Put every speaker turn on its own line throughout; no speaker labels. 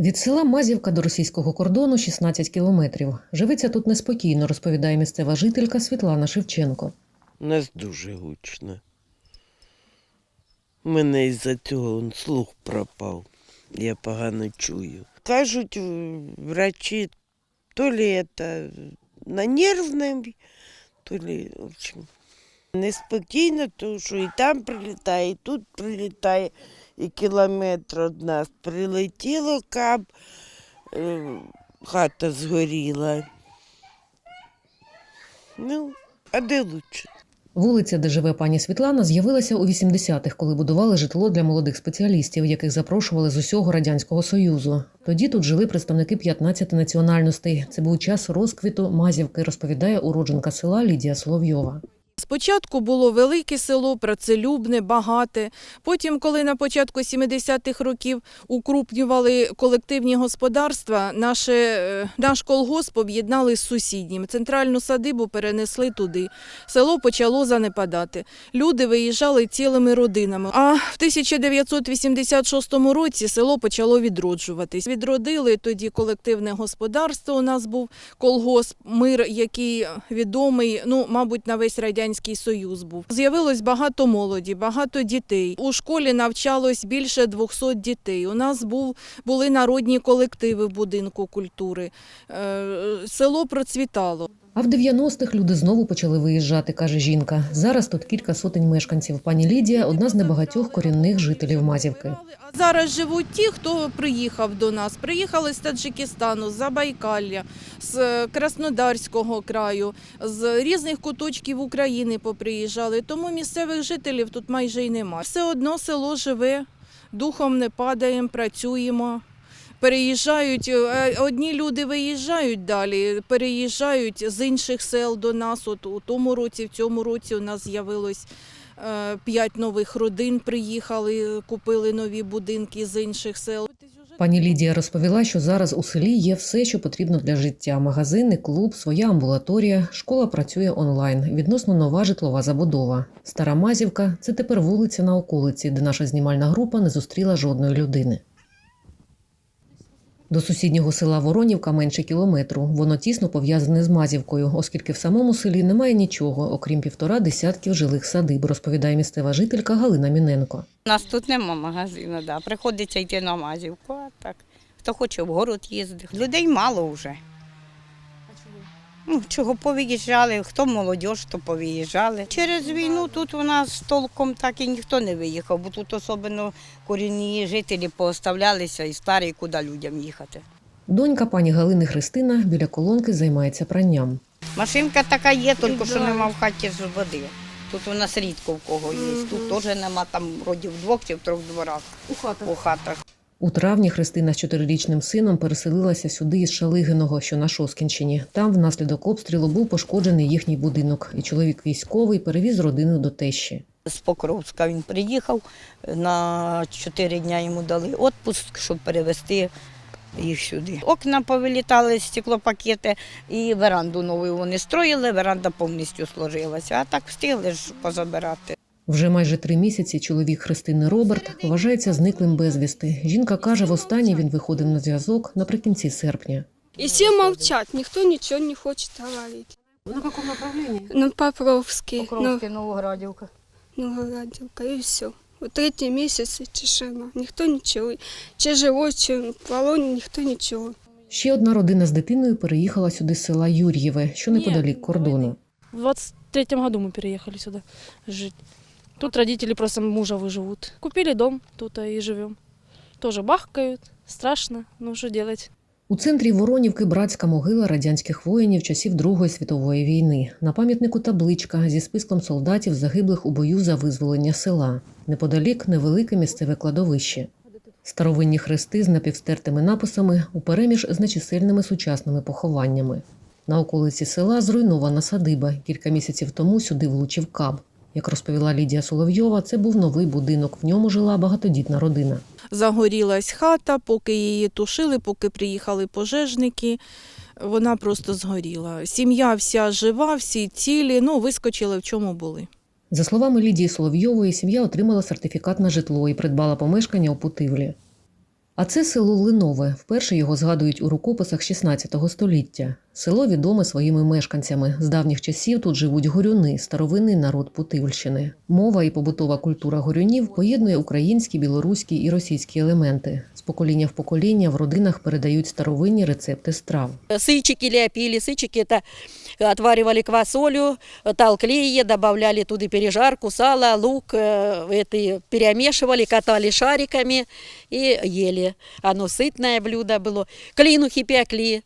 Від села Мазівка до російського кордону 16 кілометрів. Живеться тут неспокійно, розповідає місцева жителька Світлана Шевченко.
У нас дуже гучно. Мене із-за цього он, слух пропав. Я погано чую. Кажуть врачі, то ли це на нервному, то ли, в общем, неспокійно, тому що і там прилітає, і тут прилітає, і кілометр від нас прилетіло кап, е, хата згоріла. Ну, а де лучше?
Вулиця, де живе пані Світлана, з'явилася у 80-х, коли будували житло для молодих спеціалістів, яких запрошували з усього радянського союзу. Тоді тут жили представники 15 національностей. Це був час розквіту Мазівки, розповідає уродженка села Лідія Соловйова.
Спочатку було велике село, працелюбне, багате. Потім, коли на початку 70-х років укрупнювали колективні господарства, наше, е, наш колгосп об'єднали з сусіднім. Центральну садибу перенесли туди. Село почало занепадати. Люди виїжджали цілими родинами. А в 1986 році село почало відроджуватись. Відродили тоді колективне господарство. У нас був колгосп Мир, який відомий, ну, мабуть, на весь радянський союз був. З'явилось багато молоді, багато дітей. У школі навчалось більше 200 дітей. У нас був були народні колективи в будинку культури. Е, Село процвітало.
А в 90-х люди знову почали виїжджати, каже жінка. Зараз тут кілька сотень мешканців. Пані Лідія одна з небагатьох корінних жителів Мазівки.
Зараз живуть ті, хто приїхав до нас. Приїхали з Таджикистану, з Забайкалля, з Краснодарського краю, з різних куточків України поприїжджали. Тому місцевих жителів тут майже й немає. Все одно село живе, духом не падаємо, працюємо. Переїжджають е, одні люди виїжджають далі, переїжджають з інших сел до нас. От у тому році, в цьому році у нас з'явилось е, п'ять нових родин. Приїхали, купили нові будинки з інших сел.
Пані Лідія розповіла, що зараз у селі є все, що потрібно для життя: магазини, клуб, своя амбулаторія, школа працює онлайн. Відносно нова житлова забудова. Стара Мазівка це тепер вулиця на околиці, де наша знімальна група не зустріла жодної людини. До сусіднього села Воронівка менше кілометру. Воно тісно пов'язане з Мазівкою, оскільки в самому селі немає нічого, окрім півтора десятків жилих садиб, розповідає місцева жителька Галина Міненко.
У нас тут нема магазину, да. приходиться йти на Мазівку, а так. Хто хоче в город їздить. Людей мало вже. Ну, чого повиїжджали, хто молодь, то повиїжджали. Через війну тут у нас толком так і ніхто не виїхав, бо тут особливо корінні жителі пооставлялися і старі, куди людям їхати.
Донька пані Галини Христина біля колонки займається пранням.
Машинка така є, тільки що нема в хаті ж води. Тут у нас рідко в кого є. Тут теж нема, там вроді в двох чи в трьох дворах. У хатах.
У травні Христина з чотирирічним сином переселилася сюди із Шалигиного, що на Шоскінщині. Там внаслідок обстрілу був пошкоджений їхній будинок, і чоловік військовий перевіз родину до тещі.
З Покровська він приїхав, на чотири дні йому дали відпуск, щоб перевезти їх сюди. Окна повилітали, стеклопакети і веранду нову вони строїли, веранда повністю сложилася, а так встигли ж позабирати.
Вже майже три місяці чоловік Христини Роберт вважається зниклим безвісти. Жінка каже, востаннє він виходив на зв'язок наприкінці серпня.
И все молчат, никто ничего не хочет говорить.
На якому направленні?
Ну, Покровский,
Новоградівка.
ну, Новоградилка, и все. Вот третий месяц и тишина. Никто ничего. Че живой, че в полоне, никто ничего.
Ще одна родина з дитиною переїхала сюди з села Юр'єве, що неподалік кордону.
В 23-м году мы переехали сюда жить. Тут родители просто мужа выживут. Купили дом тут и живем. Тоже бахкают, страшно, ну что делать?
У центрі Воронівки братська могила радянських воїнів часів Другої світової війни. На пам'ятнику табличка зі списком солдатів, загиблих у бою за визволення села. Неподалік невелике місцеве кладовище. Старовинні хрести з напівстертими написами упереміж з нечисельними сучасними похованнями. На околиці села зруйнована садиба. Кілька місяців тому сюди влучив каб. Як розповіла Лідія Соловйова, це був новий будинок. В ньому жила багатодітна родина.
Загорілась хата, поки її тушили, поки приїхали пожежники. Вона просто згоріла. Сім'я вся жива, всі цілі, ну вискочили в чому були.
За словами Лідії Соловйової, сім'я отримала сертифікат на житло і придбала помешкання у Путивлі. А це село Линове. Вперше його згадують у рукописах 16 століття. Село відоме своїми мешканцями. З давніх часів тут живуть горюни, старовинний народ Путивльщини. Мова і побутова культура горюнів поєднує українські, білоруські і російські елементи. З покоління в покоління в родинах передають старовинні рецепти страв.
Сычики лепили, сычики это отваривали квасолю, толкли ее, добавляли туда пережарку, сало, лук, э, это перемешивали, катали шариками и ели. Оно сытное блюдо было. Клинухи пекли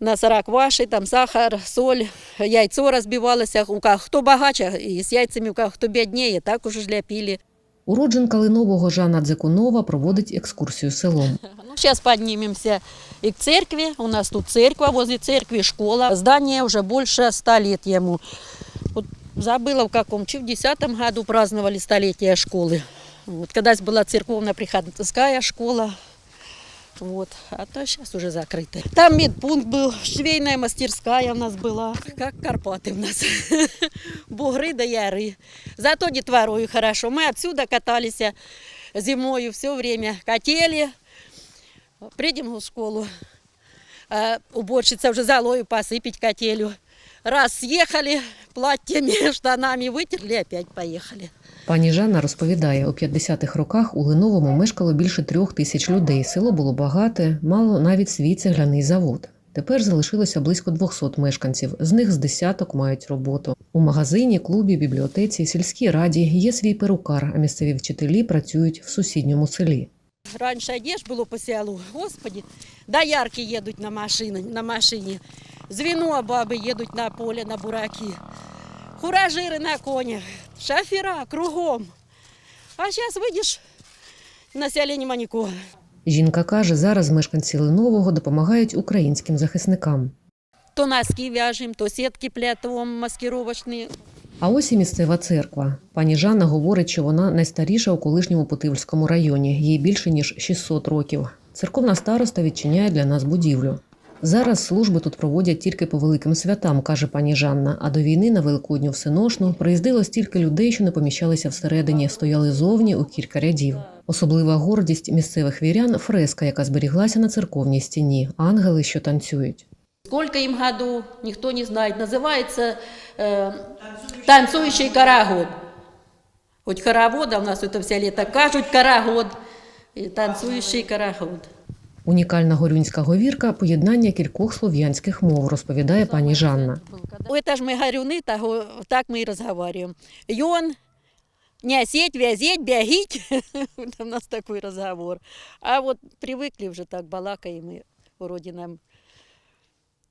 на сорокваши, там сахар, соль, яйцо разбивалось, у кого кто богаче, и с яйцами, у кого кто беднее, так уже ж лепили.
Уродженка Линового Жанна Дзекунова проводить екскурсію селом.
Ну, сейчас поднимемся и к церкви. У нас тут церковь, возле церкви школа. Здание уже больше ста лет ему. Вот забыла в каком, чи в десятом году праздновали столетие школы. Вот, когда была церковно-приходская школа. Вот. А то сейчас уже закрыто. Там медпункт был, швейная мастерская у нас была. Как Карпаты у нас. Бугры да яры. Зато детворою хорошо. Мы отсюда катались зимою все время. Катели. Придем в школу. А уборщица уже золою посыпать котелю. Раз съехали, платьями, штанами вытерли, опять поехали.
Пані Жанна розповідає, у 50-х роках у Линовому мешкало більше трьох тисяч людей. Село було багате, мало навіть свій цегляний завод. Тепер залишилося близько 200 мешканців, з них з десяток мають роботу. У магазині, клубі, бібліотеці, сільській раді є свій перукар, а місцеві вчителі працюють в сусідньому селі.
Раньше одежь было по селу, господи, доярки едут на машине, на машине, звено бабы едут на поле, на бураки, хуражиры на конях, шофера кругом. А сейчас выйдешь, на селе нема нікого.
Жінка каже, зараз мешканці Линового допомагають українським захисникам.
То носки вяжем, то сетки плетом маскировочные.
А ось і місцева церква. Пані Жанна говорить, що вона найстаріша у колишньому Путивльському районі. Їй більше ніж 600 років. Церковна староста відчиняє для нас будівлю. Зараз служби тут проводять тільки по великим святам, каже пані Жанна. А до війни на Великодню всеношну приїздило стільки людей, що не поміщалися всередині, стояли зовні у кілька рядів. Особлива гордість місцевих вірян фреска, яка зберіглася на церковній стіні, ангели, що танцюють.
Сколько им году, никто не знает. Называется э, «Танцующий карагод». Хоть хоровода у нас это все лето кажут карагод. И танцующий карагод.
Унікальна горюнська говірка поєднання кількох слов'янських мов, розповідає пані Жанна.
Это ж мы горюны, того, так мы и разговариваем. Йон, нясеть, вязеть, бягить. Это у нас такой разговор. А вот привыкли уже так балакаем, и вроде нам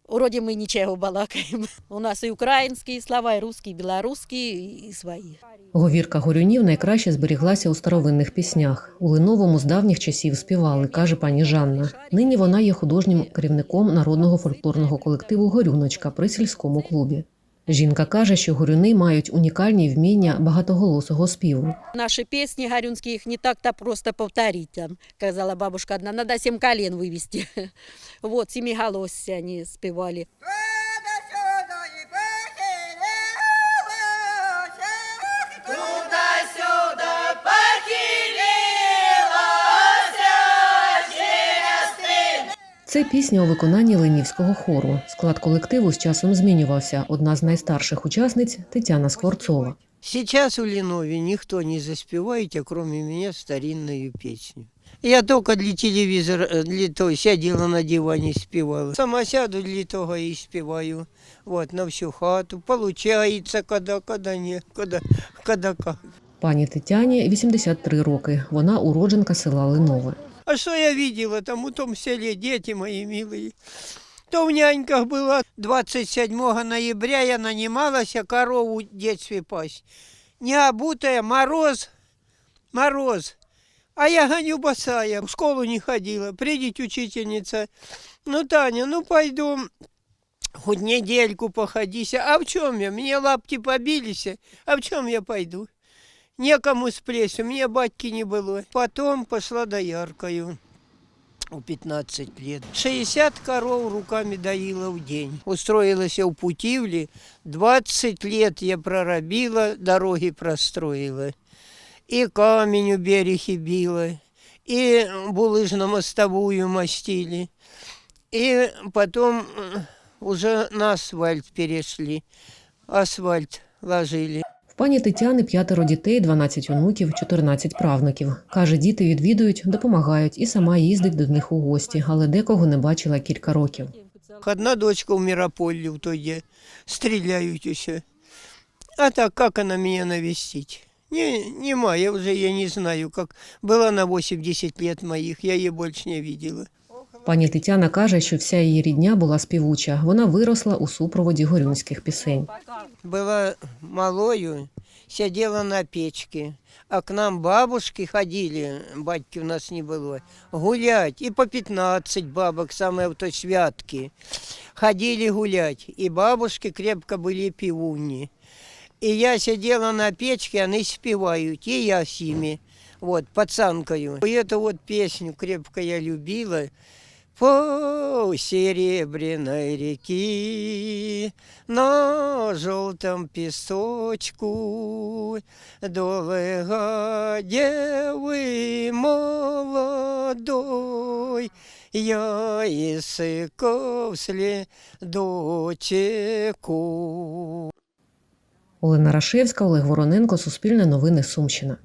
Вроде ми нічого балакаємо. У нас і українські слова, і русські, і білоруські, і свої.
Говірка горюнів найкраще зберіглася у старовинних піснях. У Линовому з давніх часів співали, каже пані Жанна. Нині вона є художнім керівником народного фольклорного колективу Горюночка при сільському клубі. Жінка каже, що горюни мають унікальні вміння багатоголосого співу.
Наші пісні горюнские, їх не так-то просто повторить, там, сказала бабушка одна. Надо сім колін вивести. Вот, семиголосся они спевали.
Це пісня у виконанні Ленівського хору. Склад колективу з часом змінювався. Одна з найстарших учасниць Тетяна Скворцова.
Сейчас у Ленови никто не заспевает, а кроме меня старинную песню. Я только для телевизора, э, для того, сидела на диване спевала. Сама сяду для того и спеваю. Вот, на всю хату. Получается, когда, когда не, когда, когда как.
Пані Тетяні 83 роки. Вона уродженка села Линове.
А что я видела там у том селе, дети мои милые? То в няньках было 27 ноября я нанималась а корову в детстве пасть. Не обутая, мороз, мороз. А я гоню босая, в школу не ходила. Придет учительница. Ну, Таня, ну пойду хоть недельку походися. А в чем я? Мне лапти побились. А в чем я пойду? Некому сплесть, у меня батьки не было. Потом пошла дояркою у 15 лет. 60 коров руками доила в день. Устроилась я в Путивле. 20 лет я проробила, дороги простроила. И камень у береги била, и булыжно-мостовую мастили. И потом э, уже на асфальт перешли. Асфальт ложили.
Пані Тетяни п'ятеро дітей, 12 онуків, 14 правнуків. Каже, діти відвідують, допомагають і сама їздить до них у гості, але декого не бачила кілька років.
Одна дочка в Мирополе в той, где стреляют еще. А так, как она меня навестить? Не, нема, я уже я не знаю, как была на 80 лет моих, я ее больше не видела.
Пані Тетяна каже, що вся її рідня була співуча. Вона виросла у супроводі горюнських пісень.
Была малою, сидела на печке, а к нам бабушки ходили, батьки у нас не было, гулять. И по 15 бабок, самые то святки, ходили гулять. И бабушки крепко были пивуни. И я сидела на печке, они спевают, и я с ними, вот, пацанкою. И эту вот песню крепко я любила. По серебряной реки на желтом песочку долго девы молодой я искал следочку.
Олена Рашевська, Олег Вороненко, Суспільне новини Сумщина.